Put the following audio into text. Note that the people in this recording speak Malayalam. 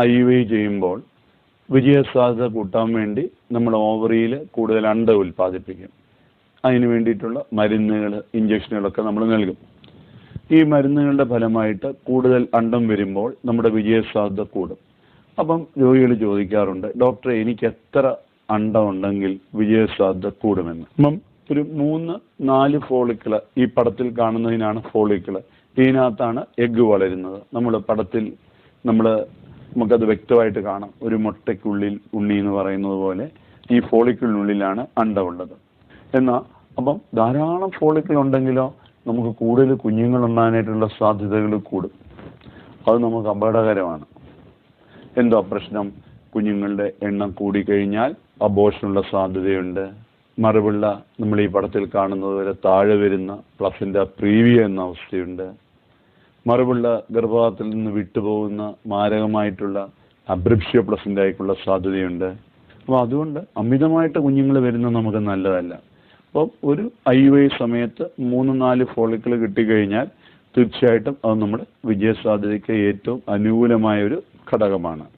ഐ വി ചെയ്യുമ്പോൾ വിജയസാധ്യത കൂട്ടാൻ വേണ്ടി നമ്മൾ ഓവറിയിൽ കൂടുതൽ അണ്ട ഉൽപ്പാദിപ്പിക്കും. അതിന് വേണ്ടിയിട്ടുള്ള മരുന്നുകൾ ഇഞ്ചക്ഷനുകളൊക്കെ നമ്മൾ നൽകും. ഈ മരുന്നുകളുടെ ഫലമായിട്ട് കൂടുതൽ അണ്ടം വരുമ്പോൾ നമ്മുടെ വിജയസാധ്യത കൂടും. അപ്പം രോഗികൾ ചോദിക്കാറുണ്ട് ഡോക്ടറെ എനിക്ക് എത്ര അണ്ടം ഉണ്ടെങ്കിൽ വിജയസാധ്യത കൂടുമെന്ന്? അപ്പം ഒരു മൂന്ന് നാല് ഫോളിക്കിൾ ഈ പടത്തിൽ കാണുന്നതിനാണ് ഫോളിക്കിൾ. ഇതിനകത്താണ് എഗ്ഗ് വളരുന്നത്. നമ്മൾ പടത്തിൽ നമ്മൾ നമുക്കത് വ്യക്തമായിട്ട് കാണാം. ഒരു മുട്ടയ്ക്കുള്ളിൽ ഉണ്ണി എന്ന് പറയുന്നത് പോലെ ഈ ഫോളിക്കിളിനുള്ളിലാണ് അണ്ടമുള്ളത് എന്നാൽ അപ്പം ധാരാളം ഫോളിക്കിൾ ഉണ്ടെങ്കിലോ നമുക്ക് കൂടുതൽ കുഞ്ഞുങ്ങൾ ഉണ്ടാകാനായിട്ടുള്ള സാധ്യതകൾ കൂടും. അത് നമുക്ക് അപകടകരമാണ്. എന്തോ പ്രശ്നം? കുഞ്ഞുങ്ങളുടെ എണ്ണം കൂടിക്കഴിഞ്ഞാൽ അബോഷനുള്ള സാധ്യതയുണ്ട്. മറുപിള്ള നമ്മൾ ഈ പടത്തിൽ കാണുന്നത് പോലെ താഴെ വരുന്ന പ്ലസിന്റെ പ്രീവിയ എന്ന അവസ്ഥയുണ്ട്. മറുപിള്ള ഗർഭപാത്രത്തിൽ നിന്ന് വിട്ടുപോകുന്ന മാരകമായിട്ടുള്ള അബ്രിപ്ഷ്യ ആയിട്ടുള്ള സാധ്യതയുണ്ട്. അപ്പോൾ അതുകൊണ്ട് അമിതമായിട്ട് കുഞ്ഞുങ്ങൾ വരുന്നത് നമുക്ക് നല്ലതല്ല. അപ്പം ഒരു ഐ വൈ സമയത്ത് മൂന്ന് നാല് ഫോളിക്കിൾ കിട്ടിക്കഴിഞ്ഞാൽ തീർച്ചയായിട്ടും അത് നമ്മുടെ വിജയസാധ്യതയ്ക്ക് ഏറ്റവും അനുകൂലമായ ഒരു ഘടകമാണ്.